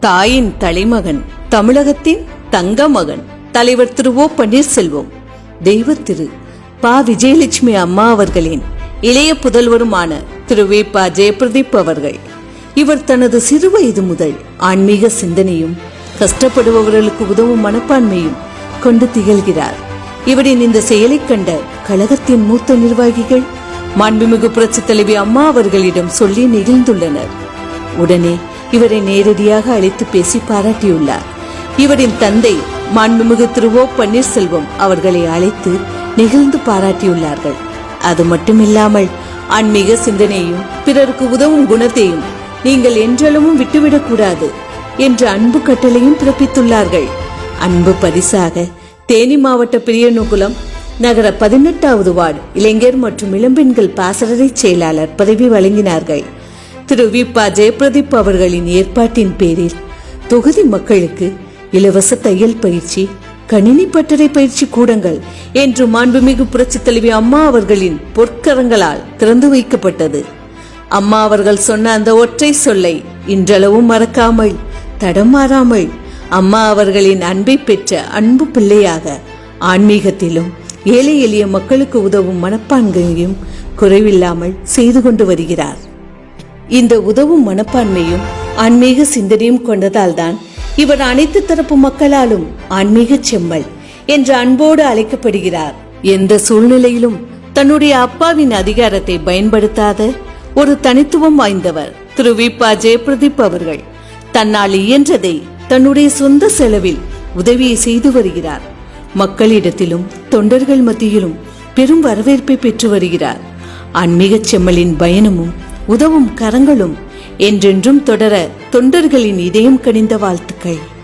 தாயின் தலைமகன் தமிழகத்தின் தங்க மகன் தலைவர் திரு ஓ பன்னீர்செல்வம். தெய்வ திரு பா. விஜயலட்சுமி அம்மா அவர்களின் இளைய புதல்வருமான திரு வி. பா. ஜெயபிரதீப் அவர்கள். இவர் தனது சிறு வயது முதல் ஆன்மீக சிந்தனையும் கஷ்டப்படுபவர்களுக்கு உதவும் மனப்பான்மையும் கொண்டு திகழ்கிறார். இவரின் இந்த செயலைக் கண்ட கழகத்தின் மூத்த நிர்வாகிகள் மாண்புமிகு புரட்சி தலைவி அம்மா அவர்களிடம் சொல்லி நெகிழ்ந்துள்ளனர். உடனே இவரை நேரடியாக அழைத்து பேசி பாராட்டியுள்ளார். இவரின் தந்தை மாண்புமிகு திரு ஓ பன்னீர்செல்வம் அவர்களை அழைத்து நிகழ்ந்து பாராட்டியுள்ளார்கள். அது மட்டுமில்லாமல் ஆன்மீக சிந்தனையும் பிறருக்கு உதவும் குணத்தையும் நீங்கள் என்றளவும் விட்டுவிடக் கூடாது என்ற அன்பு கட்டளையும் பிறப்பித்துள்ளார்கள். அன்பு பரிசாக தேனி மாவட்ட பிரியனுகுலம் நகர பதினெட்டாவது வார்டு இளைஞர் மற்றும் இளம்பெண்கள் பாசறை செயலாளர் பதவி வழங்கினார்கள். திரு வி ப ஜெயபிரதீப் அவர்களின் ஏற்பாட்டின் பேரில் தொகுதி மக்களுக்கு இலவச தையல் பயிற்சி கணினி பட்டறை பயிற்சி கூடங்கள் என்று மாண்புமிகு புரட்சி தலைவி அம்மா அவர்களின் பொற்கரங்களால் திறந்து வைக்கப்பட்டது. அம்மா அவர்கள் சொன்ன அந்த ஒற்றை சொல்லை இன்றளவும் மறக்காமல் தடமாறாமல் அம்மா அவர்களின் அன்பை பெற்ற அன்பு பிள்ளையாக ஆன்மீகத்திலும் ஏழை எளிய மக்களுக்கு உதவும் மனப்பான்கையும் குறைவில்லாமல் செய்து கொண்டு வருகிறார். இந்த உதவும் மனப்பான்மையும் ஆன்மீக சிந்தனையும் கொண்டதால்தான் இவர் அனைத்து தரப்பு மக்களாலும் ஆன்மீக செம்மல் என்ற அன்போடு அழைக்கப்படுகிறார். எந்த சூழ்நிலையிலும் தன்னுடைய அப்பாவின் அதிகாரத்தை பயன்படுத்தாத ஒரு தனித்துவம் வாய்ந்தவர் திரு வி ப ஜெயபிரதீப் அவர்கள் தன்னால் இயன்றதை தன்னுடைய சொந்த செலவில் உதவியை செய்து வருகிறார். மக்களிடத்திலும் தொண்டர்கள் மத்தியிலும் பெரும் வரவேற்பை பெற்று வருகிறார். ஆன்மீகச் செம்மலின் பயணமும் உதவும் கரங்களும் என்றென்றும் தொடர தொண்டர்களின் இதயம் கனிந்த வாழ்த்துக்கள்.